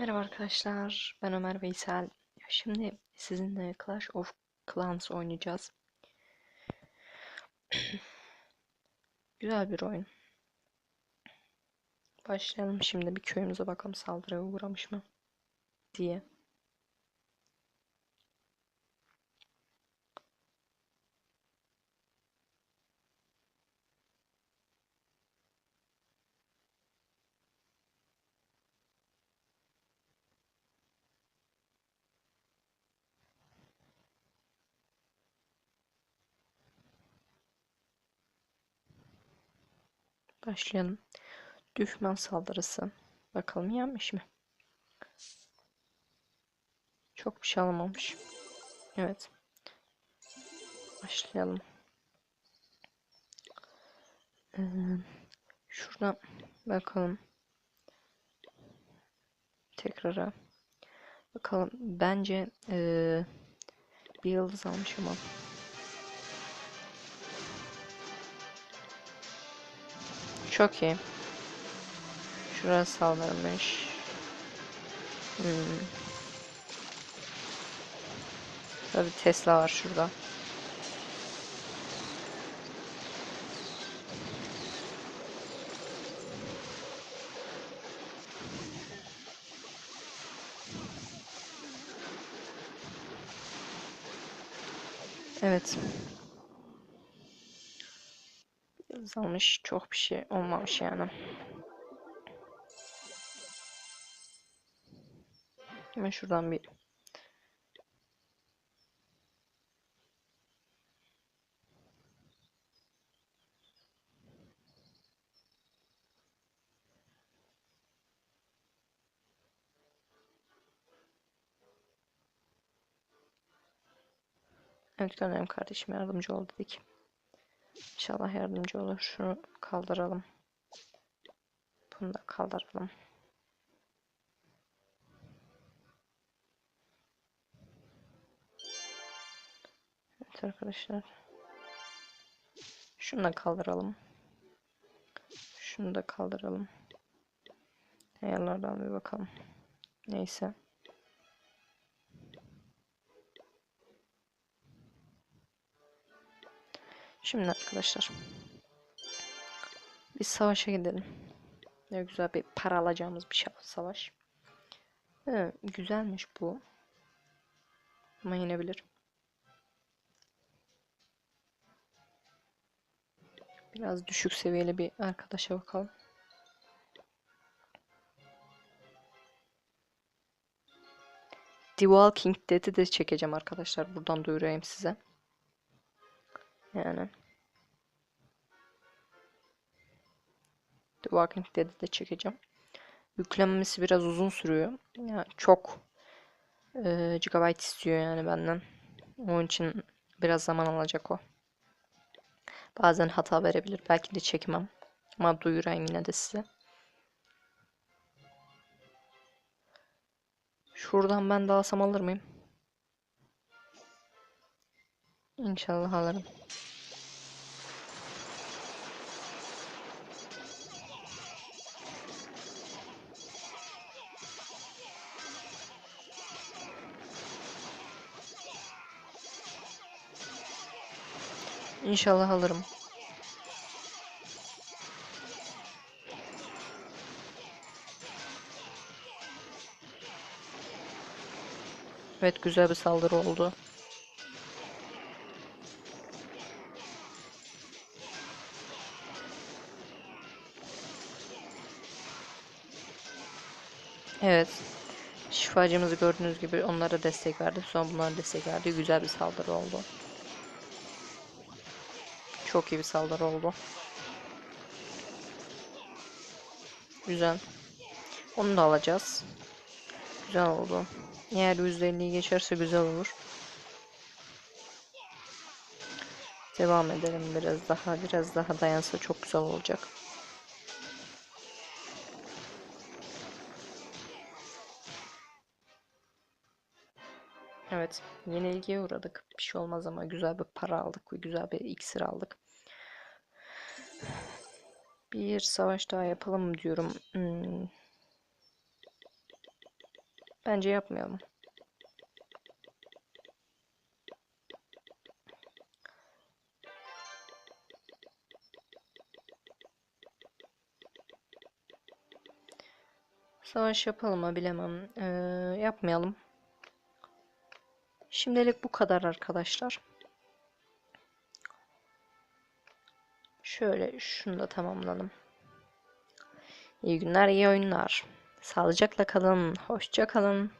Merhaba arkadaşlar, ben Ömer Veysel. Şimdi sizinle Clash of Clans oynayacağız. Güzel bir oyun. Başlayalım şimdi bir köyümüze bakalım saldırıya uğramış mı diye. Başlayalım. Düşman saldırısı. Bakalım yenmiş mi? Çok bir şey alamamış. Evet. Başlayalım. Ee, şuradan bakalım. Tekrara. Bakalım. Bence ee, bir yıldız almış ama. Çok iyi. Şurası saldırmış. Hmm. Tabii Tesla var şurada. Evet. Yıldız almış. Çok bir şey olmamış yani. Hemen şuradan bir Evet gönderim kardeşim yardımcı ol dedik. İnşallah yardımcı olur. Şunu kaldıralım. Bunu da kaldıralım. Evet arkadaşlar. Şunu da kaldıralım. Şunu da kaldıralım. Ayarlardan bir bakalım. Neyse. Şimdi arkadaşlar. Biz savaşa gidelim. Ne güzel bir para alacağımız bir savaş. Evet, güzelmiş bu. Ama yenebilir. Biraz düşük seviyeli bir arkadaşa bakalım. The Walking Dead'i de çekeceğim arkadaşlar. Buradan duyurayım size. Yani. The Walking Dead'i de çekeceğim. Yüklenmesi biraz uzun sürüyor. Yani çok e, GB istiyor yani benden. Onun için biraz zaman alacak o. Bazen hata verebilir. Belki de çekmem. Ama duyurayım yine de size. Şuradan ben de alsam alır mıyım? İnşallah alırım. İnşallah alırım. Evet güzel bir saldırı oldu. Evet. Şifacımızı gördüğünüz gibi onlara destek verdi. Sonra bunlara destek verdi. Güzel bir saldırı oldu. Çok iyi bir saldırı oldu. Güzel. Onu da alacağız. Güzel oldu. Eğer %50'yi geçerse güzel olur. Devam edelim biraz daha. Biraz daha dayansa çok güzel olacak. Evet. Yenilgiye uğradık. Bir şey olmaz ama güzel bir para aldık ve güzel bir iksir aldık. Bir savaş daha yapalım diyorum. Hmm. Bence yapmayalım. Savaş yapalım mı bilemem. Ee, yapmayalım. Şimdilik bu kadar arkadaşlar. Şöyle şunu da tamamlayalım. İyi günler, iyi oyunlar. Sağlıcakla kalın, hoşça kalın.